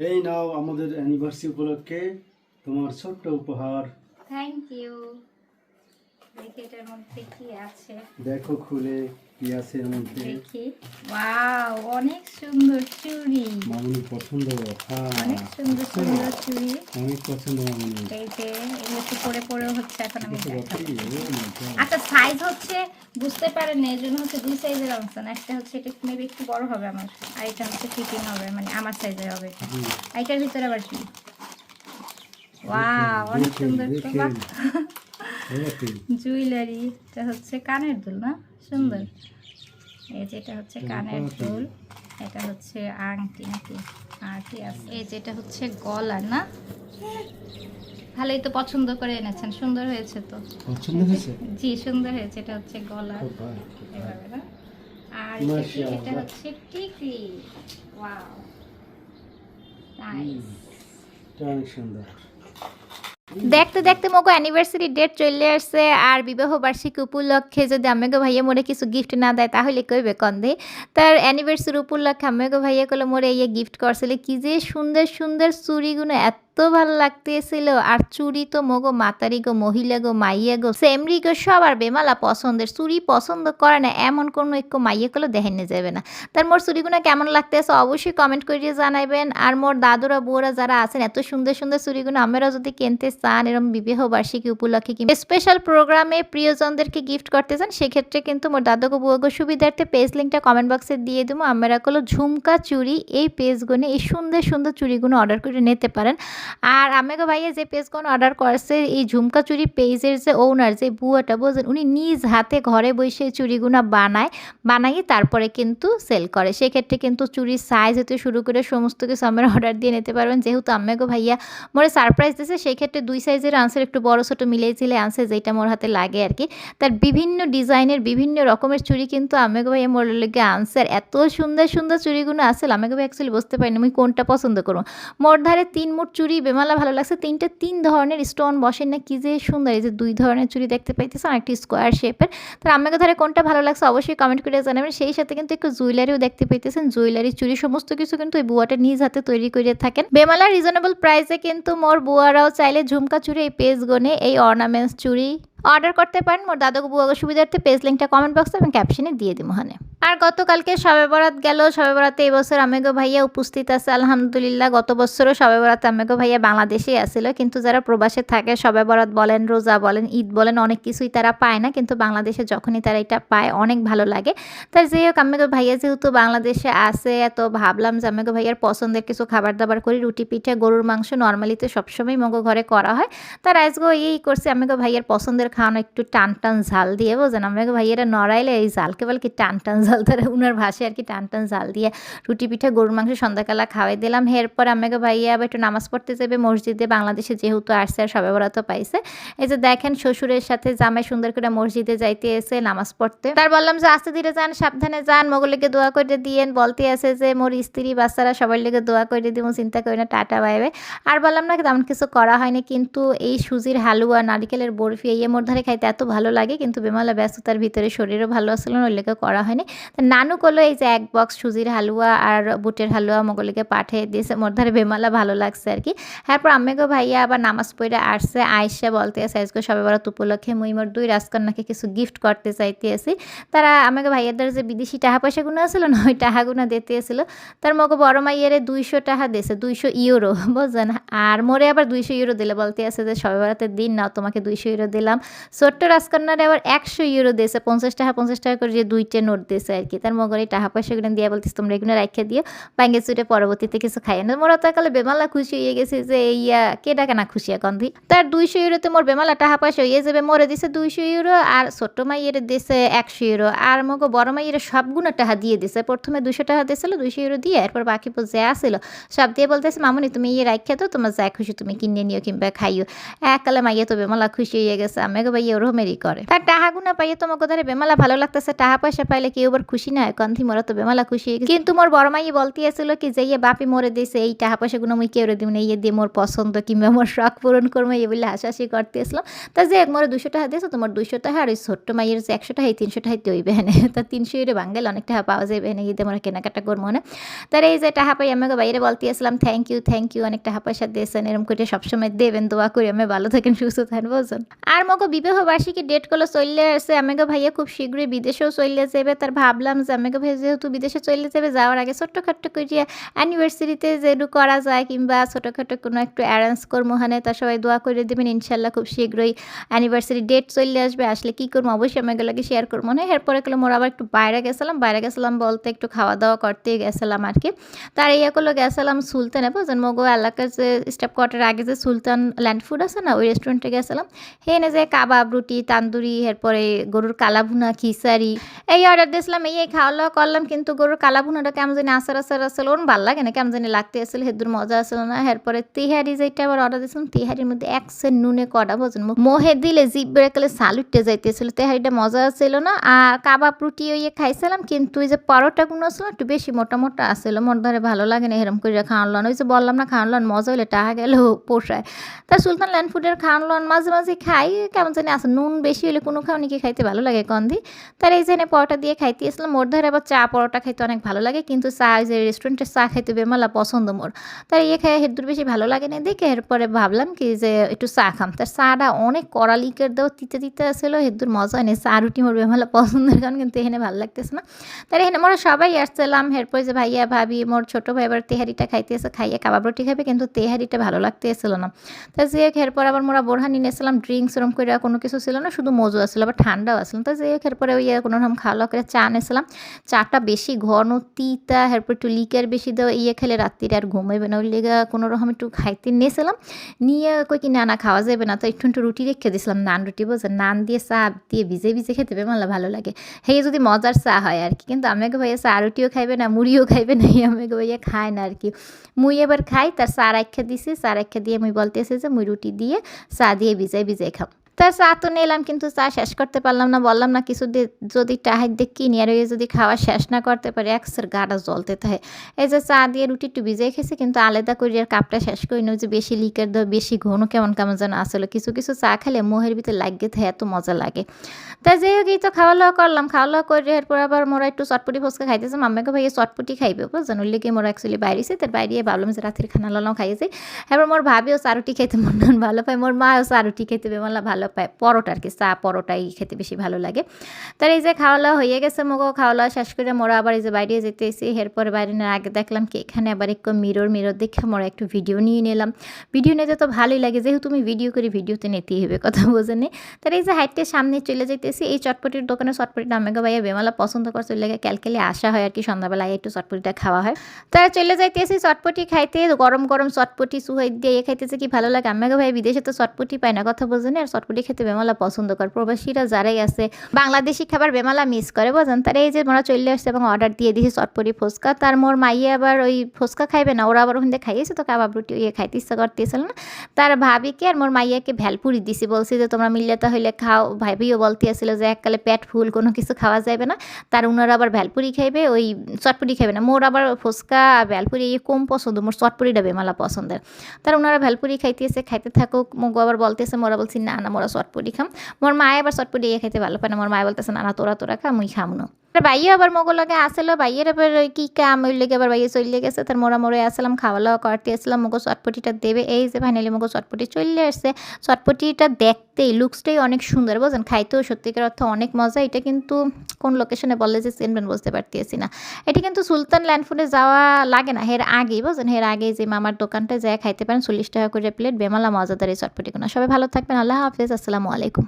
এই নাও আমাদের অ্যানিভার্সারি উপলক্ষে তোমার ছোট্ট উপহার। থ্যাংক ইউ দেখি এটার মধ্যে কি আছে। দেখো খুলে। কি মধ্যে? দেখি। ওয়াও অনেক সুন্দর চুড়ি। মামুনি পছন্দ অনেক সুন্দর সুন্দর চুড়ি। অনেক পছন্দ মামুনি। এই যে এগুলো একটু পরে পরে হচ্ছে এখন আমি দেখো দেখাবো। বাপরে, my God। আচ্ছা সাইজ হচ্ছে বুঝতে পারেন না এই জন্য হচ্ছে দুই সাইজের অংশ। না একটা হচ্ছে এটা মেবি একটু বড় হবে আমার আর এটা হচ্ছে ফিটিং হবে মানে আমার সাইজের হবে। এটা এটার ভিতরে আবার কি? ওয়াও অনেক সুন্দর তো দেখেন। বাহ। এই বাপরে, জুয়েলারি এটা হচ্ছে কানের দুল না? সুন্দর। এই যেটা হচ্ছে কানের দুল এটা হচ্ছে আংটি নাকি? আর কি আছে। এই যেটা হচ্ছে গলার না? ভালোই তো পছন্দ করে এনেছেন সুন্দর হয়েছে তো। পছন্দ হয়েছে? জি সুন্দর হয়েছে এটা হচ্ছে। এভাবে না? আর এটা হচ্ছে টিকলি। ওয়াও। নাইস সুন্দর। দেখতে দেখতে মোকো অ্যানিভার্সারি ডেট চলে আসছে আর বিবাহ বার্ষিকী উপলক্ষে যদি আমাকে ভাইয়া মোরে কিছু গিফট না দেয়, তাহলে কইবে কন্দে? তার অ্যানিভার্সারি উপলক্ষে আমাকে ভাইয়া কলে মোরে ইয়ে গিফট করছিলে কি যে সুন্দর সুন্দর চুড়িগুলো এত ভালো লাগতেছিল। আর চুড়ি তো মগো মাতারি গো, মহিলা গো, মাইয়া গো, সেমরি গো, সবার বেমালা পছন্দের। চুড়ি পছন্দ করে না, এমন কোনো একটু মাইয়া গুলো দেখেন যাবে না। তার মোর চুড়িগুলো কেমন লাগতেছে অবশ্যই কমেন্ট করিয়ে জানাবেন আর মোর দাদুরা, বউরা যারা আছেন, এত সুন্দর সুন্দর চুড়িগুলো আমরা যদি কিনতে চান এরকম বিবাহ বার্ষিকী উপলক্ষে কিংবা স্পেশাল প্রোগ্রামে প্রিয়জনদেরকে গিফট করতে চান, সেক্ষেত্রে কিন্তু মোর দাদুগো বউগো সুবিধার্থে পেজ লিঙ্কটা কমেন্ট বক্সে দিয়ে দেবো। আমরা কোনো ঝুমকা চুড়ি এই পেজগুলো এই সুন্দর সুন্দর চুড়িগুলো অর্ডার করে নিতে পারেন। আর আমাকে ভাইয়া যে পেজগুলো অর্ডার করছে, এই ঝুমকা চুড়ি পেজের যে ওনার যে বুয়াটা বোঝেন উনি নিজ হাতে ঘরে বসে চুড়িগুলো বানায় বানাই তারপরে কিন্তু সেল করে। সেক্ষেত্রে কিন্তু চুরির সাইজ হতে শুরু করে সমস্ত কিছু আমরা অর্ডার দিয়ে নিতে পারবেন। যেহেতু আম্মাকে ভাইয়া মোরে সারপ্রাইজ দিয়েছে সেই ক্ষেত্রে দুই সাইজের আনসার একটু বড় ছোটো মিলিয়ে ছিলে আনসার যেটা মোর হাতে লাগে আর কি। তার বিভিন্ন ডিজাইনের বিভিন্ন রকমের চুড়ি কিন্তু আম্মাকে ভাইয়া মোর লেগে আনসার এত সুন্দর সুন্দর চুড়িগুলো আসলে আমাকে ভাই অ্যাকচুয়ালি বুঝতে পারিনি আমি কোনটা পছন্দ করব। মোর ধারে তিন মোট চুড়ি বেমালা ভালো লাগছে। তিনটে তিন ধরনের স্টোন বসেন না, কি যে সুন্দর। এই যে দুই ধরনের চুড়ি দেখতে পাইতেছে অনেকটি স্কোয়ার শেপের তার আমাকে ধরে কোনটা ভালো লাগছে অবশ্যই কমেন্ট করে জানাবেন। সেই সাথে কিন্তু একটু জুয়েলারিও দেখতে পাইতেছেন। জুয়েলারি চুরি সমস্ত কিছু কিন্তু ওই বুয়াটা নিজ হাতে তৈরি করে থাকেন। বেমালা রিজনেবল প্রাইসে কিন্তু মোর বুয়ারাও চাইলে ঝুমকা চুরি এই পেজ গনে এই অর্নামেন্টস চুরি অর্ডার করতে পারেন। মোর দাদাকে, বুয়াকে, সুবিধার্থে পেজ লিঙ্কটা কমেন্ট বক্সে এবং ক্যাপশনে দিয়ে দিব, হানে। আর গতকালকে সবে বরাত গেল। সবে বরাতে এই বছর আমেগো ভাইয়া উপস্থিত আছে। আলহামদুলিল্লাহ, গত বছরও সবে বরাত আমেগো ভাইয়া বাংলাদেশেই আসছিল কিন্তু যারা প্রবাসে থাকে সবে বরাত বলেন, রোজা বলেন, ঈদ বলেন, অনেক কিছুই তারা পায় না। কিন্তু বাংলাদেশে যখনই তারা এটা পায়, অনেক ভালো লাগে। তার যাই হোক, আমেগো ভাইয়া যেহেতু বাংলাদেশে আসে এত ভাবলাম যে আমেগো ভাইয়ার পছন্দের কিছু খাবার দাবার করি, রুটি পিঠে, গরুর মাংস নর্মালি তো সবসময় মগো ঘরে করা হয়। তার আজকেও এই করছে। আমেগো ভাইয়ার পছন্দের খাওয়ানো একটু টান টান ঝাল দিয়ে, বোঝেন? আমেগো ভাইয়ারা নড়াইলে এই ঝাল কেবল কি টান টান ঝাল তারা উনার ভাষায় আর কি টান টান ঝাল দিয়ে রুটি পিঠা, গরুর মাংস, সন্ধ্যাকালা খাওয়াই দিলাম। এরপর আমাকে ভাইয়া আবার একটু নামাজ পড়তে যাবে, মসজিদে বাংলাদেশে যেহেতু আসছে আর সবে বরাত পাইছে। এই যে দেখেন শ্বশুরের সাথে জামাই সুন্দর করে মসজিদে যাইতে এসে নামাজ পড়তে। তার বললাম, যে আস্তে ধীরে যান, সাবধানে যান মোগলিকে দোয়া করে দিয়েন। বলতে আছে যে, মোর স্ত্রী, বাচ্চারা সবার লেগে দোয়া করে দিব, চিন্তা করি না, টাটা বাইবে আর বললাম, না, তেমন কিছু করা হয়নি, কিন্তু এই সুজির হালুয়া, নারিকেলের বরফি, এই মোর ধারে খাইতে এত ভালো লাগে, কিন্তু বেমালা ব্যস্ততার ভিতরে শরীরও ভালো আসছিল না লেগে করা হয়নি। তা নানু করল এই যে এক বক্স সুজির হালুয়া আর বুটের হালুয়া মোগলিকে পাঠিয়ে দিয়েছে, মোর ধারে বেমালা ভালো লাগছে আর কি। তারপর আম্মেগো ভাইয়া আবার নামাজ পড়ে আসছে আয়সা বলতে আছে, আজকে সবে বরাত উপলক্ষে মুই মোর দুই রাজকন্যাকে কিছু গিফট করতে চাইতে আসি তারা আমাকে ভাইয়াদের যে বিদেশি টাকা পয়সাগুলো আছিল না, ওই টাকাগুলো দিতে এসেছিল তার মগো বড় মাইয়ারে দুইশো টাকা দিয়েছে, দুইশো ইউরো, বুঝছেন? আর মোরে আবার দুইশো ইউরো দিলে, বলতে আছে যে সবে বরাতের দিন নাও, তোমাকে দুইশো ইউরো দিলাম। ছোট্ট রাজকন্যারে আবার একশো ইউরো দিয়েছে, পঞ্চাশ টাকা পঞ্চাশ টাকা করে যে দুইটা নোট দিয়েছে। আর কি। তার মগর টাকা পয়সাগুলো দিয়ে বলতেছে, তোমরা এগুলো রাখে দিও ব্যাঙ্গে চুটে পরবর্তীতে কিছু খাই না। মোরা তো কালে বেমালা খুশি হয়ে গেছে যে, ইয়া, কে ডাকে না খুশি গন্ধি তার দুইশো ইউরোতে মোর বেমালা টাকা পয়সা হয়ে যাবে, মোরে দিছে দুইশো ইউরো আর ছোট্ট মাইয়ের দিছে একশো ইউরো আর মগো বড় মাইয়ের সবগুলো টাকা দিয়ে দিছে। প্রথমে দুশো টাকা দিয়েছিল দুইশো ইউরো দিয়ে এরপর বাকি যে আসছিল সব দিয়ে বলতেছে, মামনি, তুমি ইয়ে রাখে তো তোমার যা খুশি তুমি কিনে নিও কিংবা খাইও। এককালে মাইয়া তো বেমালা খুশি হয়ে গেছে আমি আমেগো ভাই ওরকমেরই করে। তার টাহা গুনা পাইয়ে তোমাকে ধরে বেমালা ভালো লাগতেছে? টাহা পয়সা পাইলে কেউ আবার খুশি না কন্থি মোরা তো বেমালা খুশি কিন্তু মোর বড় মাই বলতে আসছিল কি, যে ইয়ে বাপি মরে দিয়েছে এই টাহা পয়সা গুলো মুই কেউ দিব না ইয়ে দিয়ে মোর পছন্দ কিংবা মোর শখ পূরণ করব এই বলে হাসাহাসি করতে আসলাম তা যে এক মোরে দুশো টাকা দিয়েছে তোমার দুশো টাকা আর ওই ছোট্ট মাইয়ের যে একশো টাকা, এই তিনশো টাকা ওই বেহেনে তা তিনশো এর বাঙ্গাল অনেক টাকা পাওয়া যায় বেহেনে ঈদে আমরা কেনাকাটা করব না। তার এই যে টাকা পাই, আমাকে বাইরে বলতে আসলাম থ্যাংক ইউ থ্যাংক ইউ অনেক টাকা পয়সা দিয়েছেন এরকম করে সবসময় দেবেন, দোয়া করি, আমি ভালো থাকেন, সুস্থ থাকেন, বুঝছেন? আর মগো বিবাহ বার্ষিকী ডেটগুলো চললে আসছে আমাকে ভাইয়া খুব শীঘ্রই বিদেশেও চললে যাবে তার ভাবলাম যে আমাকে ভাই যেহেতু বিদেশে চলে যাবে, যাওয়ার আগে ছোট্টখাট্ট করে অ্যানিভার্সারিতে যেটু করা যায় কিংবা ছোটোখাটো কোনো একটু অ্যারেঞ্জ করব ওখানে তা সবাই দোয়া করে দেবেন, ইনশাল্লাহ খুব শীঘ্রই অ্যানিভার্সারি ডেট চলে আসবে। আসলে কী করব অবশ্যই আমি এগুলোকে শেয়ার করব না এরপরে গেলে মোর আবার একটু বাইরে গেছিলাম। বাইরে গেছিলাম বলতে একটু খাওয়া দাওয়া করতে গেছিলাম আর কি তার ইয়েগুলো গেছিলাম সুলতানে বুঝলেন মগো এলাকার যে স্টাফ কোয়ার্টার আগে যে সুলতান ল্যান্ড ফুড আছে না, ওই রেস্টুরেন্টে গেছিলাম। হে হেনে যে কাবাব, রুটি, তান্দুরি এরপরে গরুর কালাভুনা খিসারি এই অর্ডার দিয়েছিলাম এই এই খাওয়া দাওয়া করলাম, কিন্তু গরুর কালাভুনাটা কেমন জানি আসার আসার আসলে ওর ভালো লাগে না, কেমন জানি লাগতে আসলে হেদুর মজা আসলে না। এরপরে তিহারি যেটা আবার অর্ডার দিয়েছিলাম, তিহারির মধ্যে এক সে নুনে কটা ভোজন। মোহে দিলে জিপ গেলে সালুটতে যাইতেছিল, তেহারিটা মজা ছিল না। আর কাবাব রুটি ওই খাইছিলাম, কিন্তু ওই যে পরোটা পরোটাগুলো ছিল একটু বেশি মোটা মোটা আসছিল মোর ধরে ভালো লাগে না এরকম করে খাওয়ান ওই যে বললাম না খাওয়ান মজা হলে টাকা গেলেও পোষায়। তা সুলতান ল্যান্ড ফুডের খাওয়ান মাঝে মাঝে খাই, কেমন জানি আছে, নুন বেশি হলে কোনো খাওয়ানিকে খাইতে ভালো লাগে কন্দি তার এই জন্য পরোটা দিয়ে খাইতে আসলাম মোর ধরে আবার চা পরোটা খাইতে অনেক ভালো লাগে, কিন্তু চা যে রেস্টুরেন্টের চা খাইতে বেমালা পছন্দ মোর। তার ইয়ে খাই হেদুর বেশি ভালো লাগে না দেখে, এরপরে ভাবলাম কি যে একটু চা খাম। তার চাটা অনেক কড়া লিকের দেওয়া তিতে তিতে আসছিল হেদুর মজা নেই চা রুটি মোর বেমালা পছন্দের কারণ কিন্তু এখানে ভালো লাগতেছে না। তার এখানে মোরা সবাই আসছিলাম, এরপরে যে ভাইয়া ভাবি, মোর ছোটো ভাই আবার তেহারিটা খাইতে এসে খাইয়ে কাবাব রুটি খাবে, কিন্তু তেহারিটা ভালো লাগতে এসেছিল না। তা যে এরপর আবার মোরা বোরহানি নিয়েছিলাম ড্রিঙ্কস ওরম করে কোনো কিছু ছিল না, শুধু মজু আসছিল আবার ঠান্ডাও আসছিল তো যে এরপরে ওই কোনো রকম খাওয়া করে চা নিয়েছিলাম চাটা বেশি ঘন, তিতা এরপর একটু লিকার বেশি দেওয়া ইয়ে খেলে রাত্রিরে আর ঘুমাইবে না। ওই লেগে কোনো রকম একটু খাইতে নিয়েছিলাম। নিয়ে কই কি, না খাওয়া যাবে না। তো একটু একটু রুটি রেখে দিয়েছিলাম, নান, রুটি বলছে নান দিয়ে চা দিয়ে ভিজে ভিজে খেতে হবে মাল্লা ভালো লাগে। হে, যদি মজার চা হয় আর কি। কিন্তু আমাকে ভাইয়া চা, রুটিও খাইবে না, মুড়িও খাইবে না আমাকে ভাইয়া খায় না আর কি। মুই এবার খাই, তার চা রাখা দিছি, চা রাখা দিয়ে মুই বলতে এসে যে, মুই রুটি দিয়ে চা দিয়ে ভিজাই ভিজাই খাম তার চা তো নিলাম, কিন্তু চা শেষ করতে পারলাম না। বললাম, না, কিছু যদি টাহাই দিয়ে কিনি, আর যদি খাওয়া শেষ না করতে পারি একসের গাটা জ্বলতে থাকে এই যে চা দিয়ে রুটি একটু ভিজাই খেয়েছি, কিন্তু আলাদা করে আর কাপটা শেষ করি না। যে বেশি লিকের দেওয়া বেশি ঘন কেমন কেমন যেন আসলে। কিছু কিছু চা খেলে মোহের ভিতরে লাগিয়ে থাকে এত মজা লাগে। তা যাই হোক, এই তো খাওয়া দাওয়া করলাম। খাওয়া দাওয়া করে এরপর আবার মোরা একটু চটপটি ফুচকা খাইতেছে। মাম্মাকে ভাইয়া চটপটি খাইবে ওই লেগে মোরা অ্যাকচুয়ালি বাইরেছে তার বাইরে ভাবলাম যে রাত্রির খানা লালাও খাইয়েছে। এবার মোর ভাবিও চারুটি খেতে মন ভালো পায়, মোর মাও চারুটি খেতে বেমালা ভালো পরোটা আর কি চা পরোটাই খেতে বেশি ভালো লাগে। তার এই যে খাওয়া দাওয়া হয়ে গেছে মোগো খাওয়া দাওয়া শেষ করে মোরা আবার এই যে বাইরে যেতে এসে এরপরে বাইরে আগে দেখলাম কি, এখানে আবার একটু মিরর মিরর দেখে মোরা একটু ভিডিও নিয়ে নিলাম। ভিডিও নিতে তো ভালোই লাগে, যেহেতু তুমি ভিডিও করে ভিডিওতে নিতেই হবে, কথা বোঝেনি তার এই যে হাইটে সামনে চলে যেতেছি এই চটপটির দোকানে চটপটিটা আমাকে ভাইয়া বেমালা পছন্দ করে চলে লাগে ক্যালকেলে আসা হয় আর কি সন্ধ্যাবেলায় একটু চটপটিটা খাওয়া হয়। তারা চলে যাইতেছি চটপটি খাইতে, গরম গরম চটপটি সুহাই দিয়ে খাইতেছে কি ভালো লাগে? আমাকে ভাই বিদেশে তো চটপটি পায় না, কথা বোঝেন আর চটপটি খেতে বেমালা পছন্দ করে। প্রবাসীরা যারাই আছে, বাংলাদেশি খাবার বেমালা মিস করে বোঝেন তারা এই যে মোরা চলে আসছে এবং অর্ডার দিয়ে দিয়েছি চটপটি ফুচকা, তার মোর মাইয়ে আবার ওই ফুচকা খাইবে না, ওরা আবার ওখানে খাইয়েছে তো কাবাব রুটি ইয়ে খাইতে ইচ্ছা করতেছিল না। তার ভাবিকে আর মোর মাইয়াকে ভ্যালপুরি দিছি, বলছি যে তোমরা মিল্লাতে হইলে খাও। ভাবিও বলতে আসছিল যে এককালে পেট ফুল, কোনো কিছু খাওয়া যাবে না। তার উনারা আবার ভ্যালপুরি খাইবে, ওই চটপটি খাইবে না। মোর আবার ফুচকা, ভ্যালপুরি ইয়ে কম পছন্দ, মোর চটপটিটা বেমালা পছন্দের। তার ওনারা ভ্যালপুরি খাইতেছে, খাইতে থাকুক, মগু আবার বলতেছে, মোরা বলছি, না না, মোরা চটপটি খাম। মোর মায়ে আবার চটপটি খাইতে ভালো পায় না। মোর মায়ে বলতেছে না, তোরা তোরা খা, মুই খাম না। বাইয়ে আবার মগো লাগে আসলো বাইয়ের আবার কি কাম ওই লেগে আবার বাইয়ে চলে গেছে তার মোড়া মোড়ে আসলাম খাওয়া দাওয়া করতে আসলাম মগো চটপটিটা দেবে, এই যে ফাইনালি মগো চটপটি চলে আসছে। চটপটিটা দেখতেই লুকসটাই অনেক সুন্দর বোঝেন খাইতেও সত্যিকার অর্থ অনেক মজা, এটা কিন্তু কোন লোকেশনে বললে যে চেনবেন বুঝতে পারতেছি না। এটা কিন্তু সুলতান ল্যান্ডফুডে যাওয়া লাগে না, হের আগেই বুঝেন হের আগে যে মামার দোকানটা যায় খাইতে পারেন, চল্লিশ টাকা করে প্লেট বেমালা মজাদার এই চটপটিগুলো। সবাই ভালো থাকবেন, আল্লাহ হাফিজ, আসসালামু আলাইকুম।